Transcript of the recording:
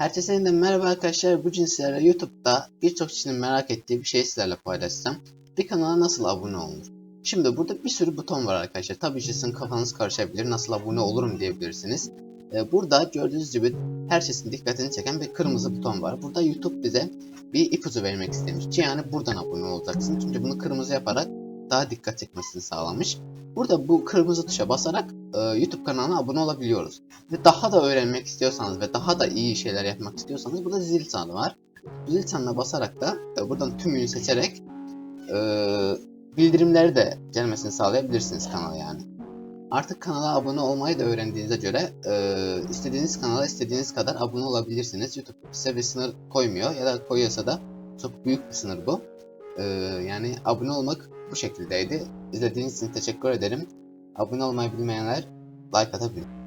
Herkese yeniden merhaba arkadaşlar. Bu cinslere YouTube'da birçok kişinin merak ettiği bir şey sizlerle paylaşacağım. Bir kanala nasıl abone olunur? Şimdi burada bir sürü buton var arkadaşlar. Tabii ki sizin kafanız karışabilir. Nasıl abone olurum diyebilirsiniz. Ee, Burada gördüğünüz gibi herkesin dikkatini çeken bir kırmızı buton var. Burada YouTube bize bir ipucu vermek istemiş. Yani buradan abone olacaksın. Çünkü bunu kırmızı yaparak daha dikkat çekmesini sağlamış. Burada bu kırmızı tuşa basarak e, YouTube kanalına abone olabiliyoruz. Ve daha da öğrenmek istiyorsanız ve daha da iyi şeyler yapmak istiyorsanız burada zil çanı var. Zil çanına basarak da e, buradan tümünü seçerek e, bildirimleri de gelmesini sağlayabilirsiniz kanala yani. Artık kanala abone olmayı da öğrendiğinize göre e, istediğiniz kanala istediğiniz kadar abone olabilirsiniz. YouTube size bir sınır koymuyor ya da koyuyorsa da çok büyük bir sınır bu. E, yani abone olmak bu şekildeydi. İzlediğiniz için teşekkür ederim. Abone olmayı bilmeyenler like atabilir.